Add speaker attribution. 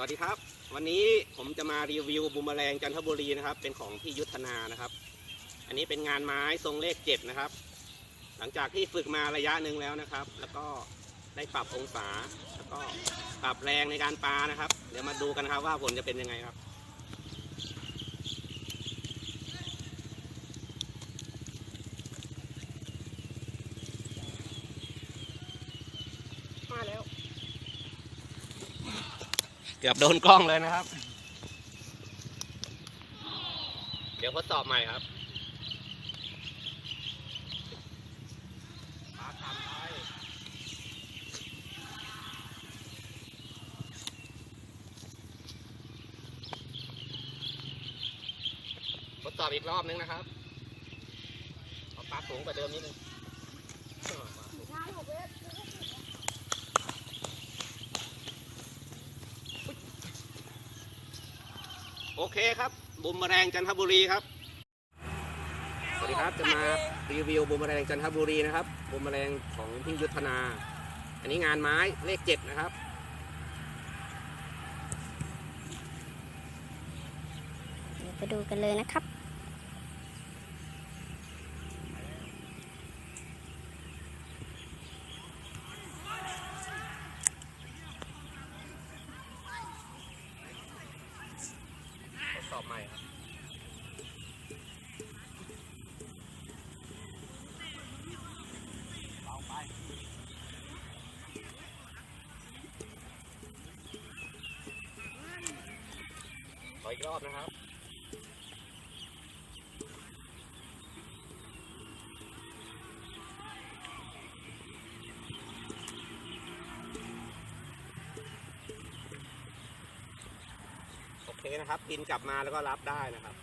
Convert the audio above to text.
Speaker 1: วัสดีครับ วันนี้ผมจะมารีวิวบูมแมอแรงจันทบุรีนะครับ เป็นของพี่ยุทธนานะครับ อันนี้เป็นงานไม้ทรงเลขเจ็ดนะครับ หลังจากที่ฝึกมาระยะหนึ่งแล้วนะครับ แล้วก็ได้ปรับองศา แล้วก็ปรับแรงในการปานะครับ เดี๋ยวมาดูกันครับว่าผลจะเป็นยังไงครับ มาแล้ว เกือบโดนกล้องเลยนะครับ เดี๋ยวทดสอบใหม่ครับทำไปทดสอบอีกรอบนึงนะครับเอาปลาสูงกว่าเดิมนิดนึง โอเคครับบุมมอแรงจันทบุรีครับสวัสดีครับจะมารีวิวบุมมอแรงจันทบุรีนะครับบุมมอแรงของพี่ยุทธนา อันนี้งานไม้เลขเจ็ดนะครับ
Speaker 2: เดี๋ยวไปดูกันเลยนะครับ
Speaker 1: สอบใหม่ครับขออีกรอบนะครับ นี่นะครับบินกลับมาแล้วก็รับได้นะครับ